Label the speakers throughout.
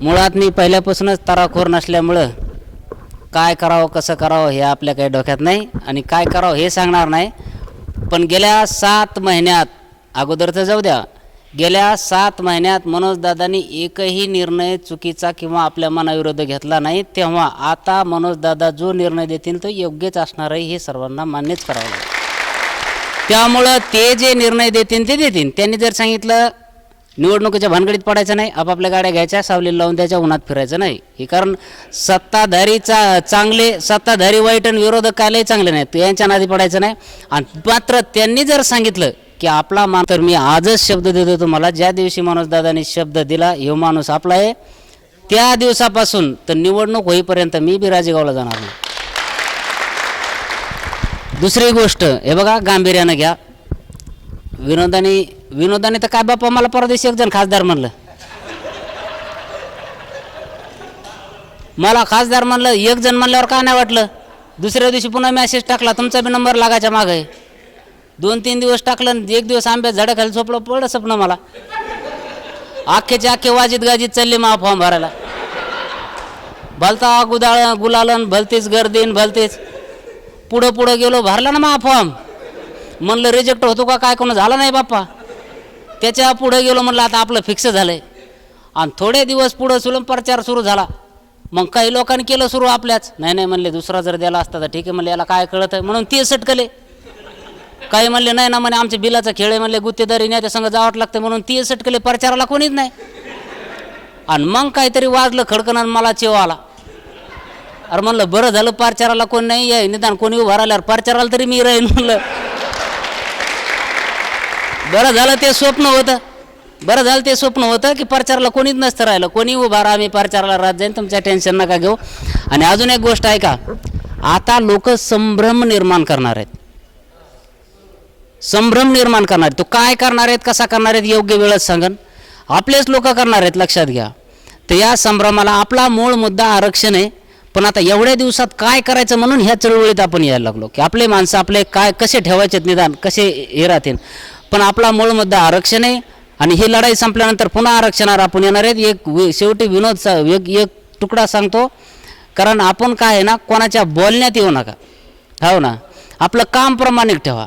Speaker 1: मुळात मी पहिल्यापासूनच तराखोर नसल्यामुळं काय करावं कसं करावं हे आपल्या काही डोक्यात नाही आणि काय करावं हे सांगणार नाही. पण गेल्या सात महिन्यात अगोदर तर जाऊ द्या गेल्या सात महिन्यात मनोजदादांनी एकही निर्णय चुकीचा किंवा आपल्या मनाविरुद्ध घेतला नाही तेव्हा आता मनोजदादा जो निर्णय देतील तो योग्यच असणार आहे हे सर्वांना मान्यच करावं त्यामुळं ते जे निर्णय देतील ते देतील. त्यांनी जर सांगितलं निवडणुकीच्या भानगडीत पडायचं नाही आपापल्या गाड्या घ्यायच्या सावलीला लावून त्याच्या उन्हात फिरायचं नाही. हे कारण सत्ताधारी चा चांगले सत्ताधारी वाईट आणि विरोधक कायलाही चांगले नाहीत यांच्या नादी पडायचं नाही. आणि मात्र त्यांनी जर सांगितलं की आपला मान तर मी आजच शब्द देतो तुम्हाला ज्या दिवशी माणूसदादांनी शब्द दिला हे माणूस आपला आहे. त्या दिवसापासून तर निवडणूक होईपर्यंत मी बी राजेगावला जाणार नाही. दुसरी गोष्ट हे बघा गांभीर्यानं घ्या. विनोदाने विनोदाने तर काय बाप्पा मला परदेशी एक जण खासदार म्हणलं. मला खासदार म्हणलं एक जण म्हणल्यावर काय नाही वाटलं? दुसऱ्या दिवशी पुन्हा मेसेज टाकला तुमचा बी नंबर लागायच्या मागं. आहे. दोन तीन दिवस टाकलं आणि एक दिवस आंब्या झाडाखाली झोपलं पडलं स्वप्न मला. अख्खेचे अख्खे वाजित गाजीत चालले मा फॉर्म भरायला. भलता गुदाळ गुलालन भलतीच गर्दीन भलतीच. पुढं पुढं गेलो भरला ना मा फॉर्म. म्हणलं रिजेक्ट होतो का? काय कोण? झाला नाही बाप्पा. त्याच्या पुढं गेलो म्हणलं आता आपलं फिक्स झालं आहे आणि थोडे दिवस पुढं सुलम प्रचार सुरू झाला. मग काही लोकांनी केलं सुरू आपल्याच. नाही नाही म्हणले दुसरा जर द्याला असता तर ठीक आहे म्हणले याला काय कळत? आहे म्हणून ते सटकले. काही म्हणले नाही ना म्हणे आमच्या बिलाचा खेळ आहे म्हणले गुत्तेदारी नाही त्या संग जावं लागतं. म्हणून ती सटकले प्रचाराला कोणीच नाही. आणि मग काहीतरी वाजलं खडकन मला चेव आला. अरे म्हणलं बरं झालं प्रचाराला कोण नाही आहे निदान कोणी उभा राहिल्यावर प्रचाराला तरी मी राहीन म्हणलं. बरं झालं ते स्वप्न होतं. बरं झालं ते स्वप्न होतं की प्रचाराला कोणीच नसतं राहिलं. कोणी उभा राहा मी प्रचाराला राहत जाईन तुमच्या टेन्शन नका घेऊ. आणि अजून एक गोष्ट आहे का? आता लोक संभ्रम निर्माण करणार आहेत. संभ्रम निर्माण करणार आहेत. तो काय करणार आहेत कसा करणार आहेत योग्य वेळच सांगन. आपलेच लोक करणार आहेत लक्षात घ्या. तर या संभ्रमाला आपला मूळ मुद्दा आरक्षण आहे. पण आता एवढ्या दिवसात काय करायचं म्हणून ह्या चळवळीत आपण यायला लागलो. की आपले माणसं आपले काय कसे ठेवायचे निदान कसे हे राहतील? पण आपला मूळ मुद्दा आरक्षण आहे. आणि ही लढाई संपल्यानंतर पुन्हा आरक्षणावर आपण येणार आहेत. एक शेवटी विनोद सा- एक एक तुकडा सांगतो. कारण आपण काय आहे ना कोणाच्या बोलण्यात येऊ नका. हो ना? आपलं काम प्रमाणिक ठेवा.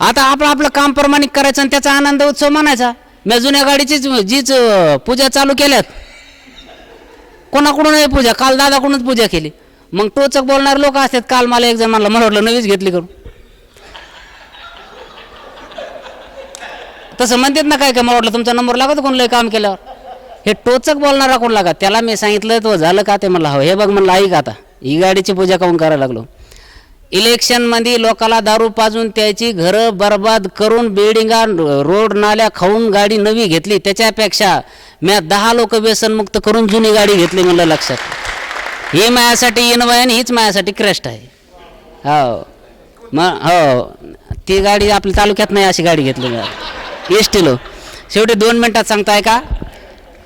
Speaker 1: आता आपण आपलं काम प्रमाणिक करायचं आणि त्याचा आनंद उत्सव मानायचा. मी जुन्या गाडीचीच जीच पूजा चालू केल्यात. कोणाकडून आहे पूजा काल दादाकडूनच पूजा केली. मग टोचक बोलणारे लोक असतात. काल मला एक जण म्हणलं म्हणलं नवीच घेतली करून. तसं म्हणतात ना काय काय मला वाटलं तुमचा नंबर लागत कोणलं काम केल्यावर? हे टोचक बोलणारा कोण लागा त्याला मी सांगितलं तो झालं का ते म्हणलं हवं हे बघ म्हणलं ऐक आता ही गाडीची पूजा काऊन करायला लागलो? इलेक्शनमध्ये लोकाला दारू पाजून त्याची घरं बर्बाद करून बिल्डिंगा रोड नाल्या खाऊन गाडी नवी घेतली. त्याच्यापेक्षा मी दहा लोक व्यसनमुक्त करून जुनी गाडी घेतली म्हणलं लक्षात. ही माझ्यासाठी इनोवा आणि हीच माझ्यासाठी क्रेस्ट आहे. हो. मग हो. ती गाडी आपल्या तालुक्यात नाही अशी गाडी घेतली मी. एस टीलो शेवटी दोन मिनटात सांगताय का?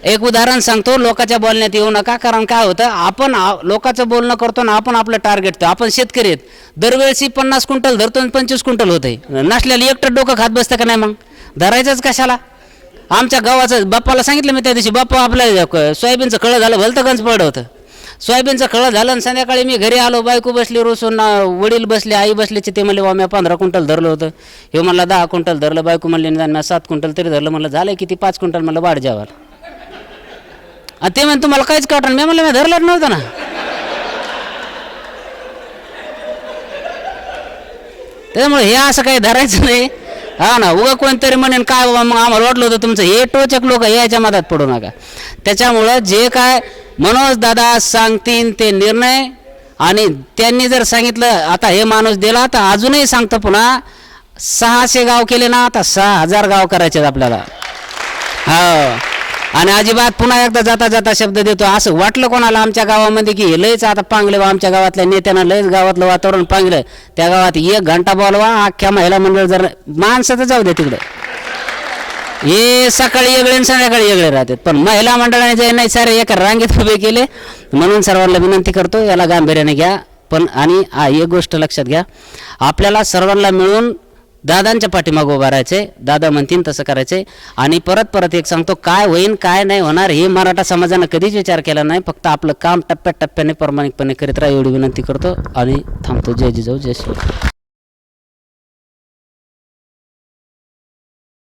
Speaker 1: एक उदाहरण सांगतो लोकांच्या बोलण्यात येऊ नका कारण काय होतं आपण लोकांचं बोलणं करतो ना आपण आपलं टार्गेट तो. आपण शेतकरी आहेत. दरवेळेसी पन्नास क्विंटल धरतो आणि पंचवीस क्विंटल होते. नसल्याला एकटं डोकं खात बसतं का नाही मग? धरायचंच कशाला? आमच्या गावाचं बाप्पाला सांगितलं मी त्या दिवशी बाप्पा आपल्या क- सोयाबीनचं कळं झालं भलतं गंज पडवतं सोयाबीनचं कळं झालं आणि संध्याकाळी मी घरी आलो बायको बसली रोसून वडील बसले आई बसल्याचे ते म्हणले मी पंधरा क्विंटल धरलं होतं. हे म्हणलं दहा क्विंटल धरलं. बायको म्हणले निदान मी सात क्विंटल तरी धरलं. म्हणलं झालं किती? पाच क्विंटल. म्हणलं वाढ जेवायला. आणि ते म्हणे तुम्हाला काहीच काढणार मी म्हणलं मी धरलं नव्हतं ना. त्यामुळे हे असं काही धरायचं नाही. हा ना उगा कोणतरी म्हणेन काय बाबा मग आम्हाला वाटलं होतं तुमचं हे टोचक लोक याच्या मधात पडू नका. त्याच्यामुळं जे काय मनोज दादा सांगतील ते निर्णय आणि त्यांनी जर सांगितलं आता हे माणूस दिला तर अजूनही सांगतो पुन्हा सहाशे गाव केले ना आता सहा हजार गाव करायचे आहेत आपल्याला. हो. आणि अजिबात पुन्हा एकदा जाता जाता शब्द देतो. असं वाटलं कोणाला आमच्या गावामध्ये की हे लयच आता पांगले बा आमच्या गावातल्या नेत्यानं लयच गावातलं वातावरण पांगलं. त्या गावात एक घंटा बोलवा अख्ख्या महिला मंडळ जर माणसं तर जाऊ दे तिकडे. हे सकाळी वेगळे आणि संध्याकाळी वेगळे राहतात. पण महिला मंडळाने जे नाही सारे एका रांगेत उभे केले म्हणून सर्वांना विनंती करतो याला गांभीर्याने घ्या. पण आणि हा एक गोष्ट लक्षात घ्या. आपल्याला सर्वांना मिळून दादांच्या पाठीमागं उभा राहायचे दादा म्हणतील तसं करायचे आणि परत परत एक सांगतो काय होईन काय नाही होणार हे मराठा समाजानं कधीच विचार केला नाही. फक्त आपलं काम टप्प्याटप्प्याने प्रामाणिकपणे करीत राहा एवढी विनंती करतो. आणि थांबतो. जय जिजाऊ जय श्री